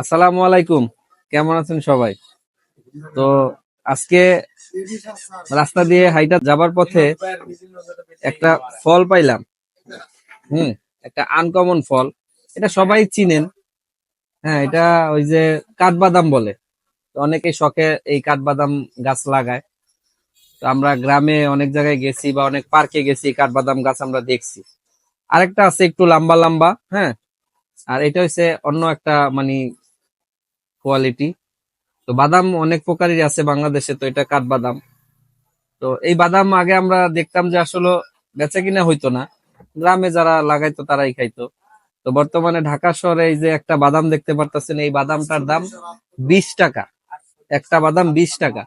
আসসালামু আলাইকুম। কেমন আছেন সবাই? তো আজকে রাস্তা দিয়ে হাইটা যাবার পথে একটা ফল পাইলাম। হুম, একটা আনকমন ফল। এটা সবাই চিনেন। হ্যাঁ এটা ওই যে কাঠবাদাম বলে। তো অনেকে শখে এই কাঠবাদাম গাছ লাগায়। তো আমরা গ্রামে অনেক জায়গায় গেছি বা অনেক পার্কে গেছি কাঠবাদাম গাছ আমরা দেখছি। আরেকটা আছে একটু লম্বা লম্বা হ্যাঁ। আর এটা হচ্ছে অন্য একটা মানে কোয়ালিটি তো বাদাম অনেক প্রকারেরই আছে বাংলাদেশে, তো এটা কাঠবাদাম তো এই বাদাম আগে আমরা দেখতাম যে আসলে বেচা কিনা হইতো না। গ্রামে যারা লাগাইতো তারাই খাইতো। তো বর্তমানে ঢাকা শহরে এই যে একটা বাদাম দেখতে পারতেছেন, এই বাদামটার দাম বিশ টাকা। একটা বাদাম বিশ টাকা।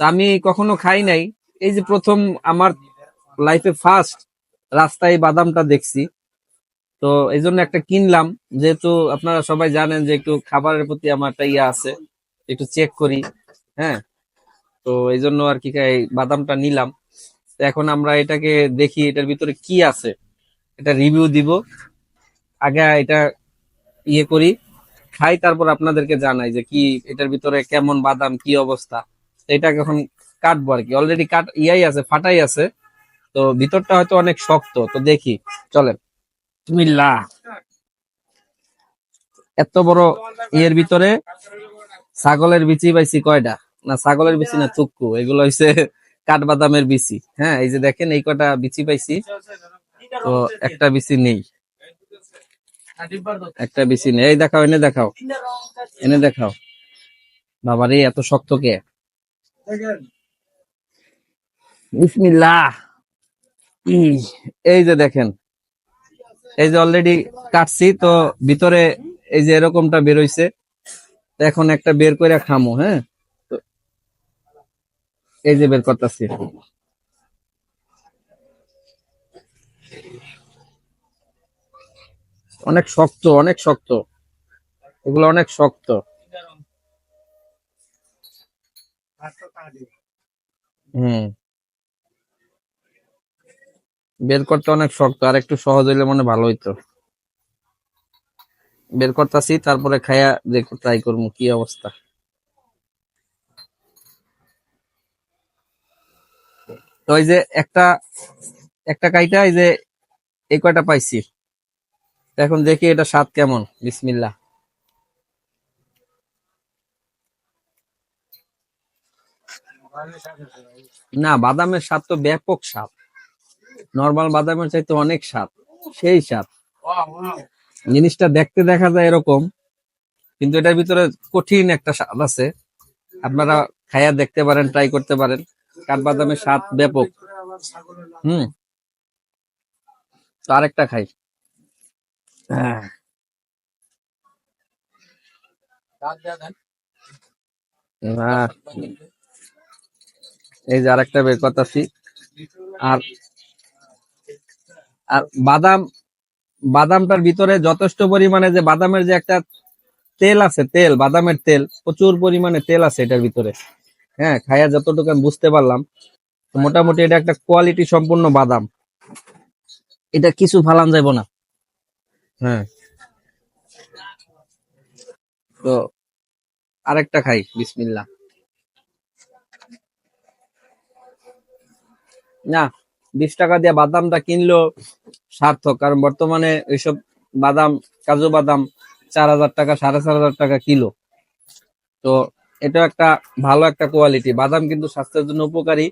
তো আমি কখনো খাই নাই। এই যে প্রথম আমার লাইফে ফার্স্ট রাস্তায় বাদামটা দেখছি। তো এই জন্য একটা কিনলাম, যেহেতু আপনারা সবাই জানেন যে একটু খাবারের প্রতি আমার একটা ইয়ে আছে, একটু চেক করি হ্যাঁ? তো এই জন্য আর কি বাদামটা নিলাম। এখন আমরা এটাকে দেখি, এটার ভিতরে কি আছে। এটা রিভিউ দিব। আগে এটা ইয়ে করি, খাই, তারপর আপনাদেরকে জানাই যে কি, এটার ভিতরে কেমন বাদাম, কি অবস্থা। তো এটাকে এখন কাটবো আর কি। অলরেডি কাট, ইয়াই আছে, ফাটাই আছে। তো ভিতরটা হয়তো অনেক শক্ত, তো দেখি, চলেন। বিসমিল্লাহ। এত বড় ইয়ের ভিতরে ছাগলের বিচি পাইছি কয়টা? না, ছাগলের বিচি না, চুক্কু। এগুলো হইছে কাঠবাদামের বিচি। হ্যাঁ এই যে দেখেন, এই কটা বিচি পাইছি। তো একটা বিচি নেই। একটা বিচি নেই। এই দেখাও, এনে দেখাও। এনে দেখাও। বাবারে, এত শক্ত কে? বিসমিল্লাহ। এই যে দেখেন এই যে অলরেডি কাটছি, তো ভিতরে এই যে এরকমটা বেরোইছে এখন একটা বের করে খামো হ্যাঁ? তো এই যে বের করতেছি। অনেক শক্ত অনেক শক্ত। এগুলো অনেক শক্ত। হুম। বের করতে অনেক শক্ত, আর একটু সহজ হইলে মনে ভালো হইতো। বের করতেছি, তারপরে খাইয়া দেখ ট্রাই করব কি অবস্থা। তো যে একটা একটা কাইটা, এই যে এই কয়টা পাইছি? এখন দেখি এটা স্বাদ কেমন বিসমিল্লা না, বাদামের স্বাদ তো ব্যাপক স্বাদ। নর্মাল বাদামের চাইতে অনেক স্বাদ সেই স্বাদ। জিনিসটা দেখতে দেখা যায় এরকম কিন্তু এটার ভিতরে কঠিন একটা স্বাদ আছে। আপনারা খাইয়া দেখতে পারেন ট্রাই করতে পারেন। কাঠবাদামের স্বাদ ব্যাপক। হুম। তো আরেকটা খাই। হ্যাঁ। এই যে আরেকটা বের করতেছি। আর আর বাদাম বাদামটার ভিতরে যথেষ্ট পরিমাণে যে বাদামের যে একটা তেল আছে তেল বাদামের তেল প্রচুর পরিমাণে তেল আছে এটার ভিতরে। হ্যাঁ খাইয়া যতটুকু আমি বুঝতে পারলাম মোটামুটি এটা একটা কোয়ালিটি সম্পূর্ণ বাদাম। এটা কিছু ফালান যাইব না। হ্যাঁ। তো আরেকটা খাই বিসমিল্লা না বিশ টাকা দিয়ে বাদামটা কিনলো সার্থক। কারণ বর্তমানে এইসব বাদাম, কাজু বাদাম চার হাজার টাকা, সাড়ে চার হাজার টাকা কিলো। তো এটা একটা ভালো একটা কোয়ালিটি বাদাম কিন্তু স্বাস্থ্যের জন্য উপকারী।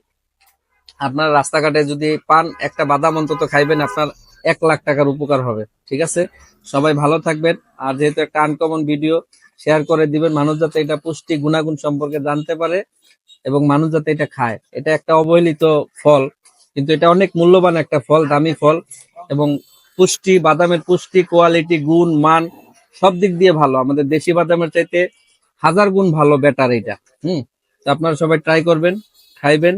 আপনার রাস্তাঘাটে যদি পান, একটা বাদাম অন্তত খাইবেন, আপনার এক লাখ টাকার উপকার হবে। ঠিক আছে? সবাই ভালো থাকবেন। আর যেহেতু একটা আনকমন ভিডিও শেয়ার করে দিবেন। মানুষ যাতে এটা পুষ্টি গুণাগুণ সম্পর্কে জানতে পারে এবং মানুষ যাতে এটা খায়। এটা একটা অবহেলিত ফল। কিন্তু এটা অনেক মূল্যবান একটা ফল দামি ফল এবং পুষ্টি বাদামের পুষ্টি কোয়ালিটি গুণ মান সব দিক দিয়ে ভালো। আমাদের দেশি বাদামের চাইতে হাজার গুণ ভালো বেটার এটা। হুম? তো আপনারা সবাই ট্রাই করবেন খাইবেন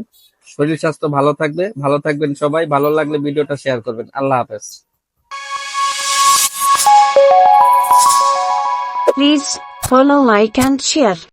শরীর স্বাস্থ্য ভালো থাকবে ভালো থাকবেন সবাই ভালো লাগলে ভিডিওটা শেয়ার করবেন। আল্লাহ হাফেজ। Please follow, like, and share.